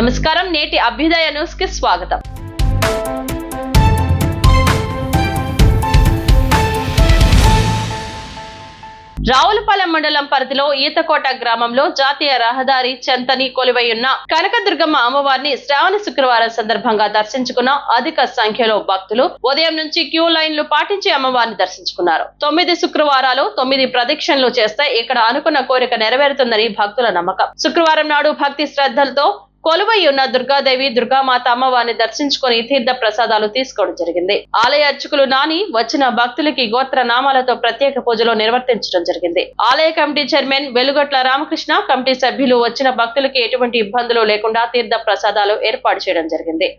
నమస్కారం నేటి అభ్యుదయ న్యూస్కి స్వాగతం. రావులపాలెం మండలం పరిధిలో ఈతకోట గ్రామంలో జాతీయ రహదారి చెంతని కొలువైయున్న కనకదుర్గమ్మ అమ్మవారిని శ్రావణ శుక్రవారం సందర్భంగా దర్శించుకున్న అధిక సంఖ్యలో భక్తులు ఉదయం నుంచి క్యూ లైన్లు పాటించి అమ్మవారిని దర్శించుకున్నారు. తొమ్మిది శుక్రవారాలు తొమ్మిది ప్రదక్షిణలు చేస్తే ఇక్కడ అనుకున్న కోరిక నెరవేరుతుందని భక్తుల నమ్మకం. శుక్రవారం నాడు భక్తి శ్రద్ధలతో కొలువై ఉన్న దుర్గాదేవి దుర్గామాత అమ్మవారిని దర్శించుకుని తీర్థ ప్రసాదాలు తీసుకోవడం జరిగింది. ఆలయ అర్చకులు నాని వచ్చిన భక్తులకి గోత్ర నామాలతో ప్రత్యేక పూజలు నిర్వర్తించడం జరిగింది. ఆలయ committee chairman Velugatla Ramakrishna committee సభ్యులు వచ్చిన భక్తులకి ఎటువంటి ఇబ్బందులు లేకుండా తీర్థ ప్రసాదాలు ఏర్పాటు చేయడం జరిగింది.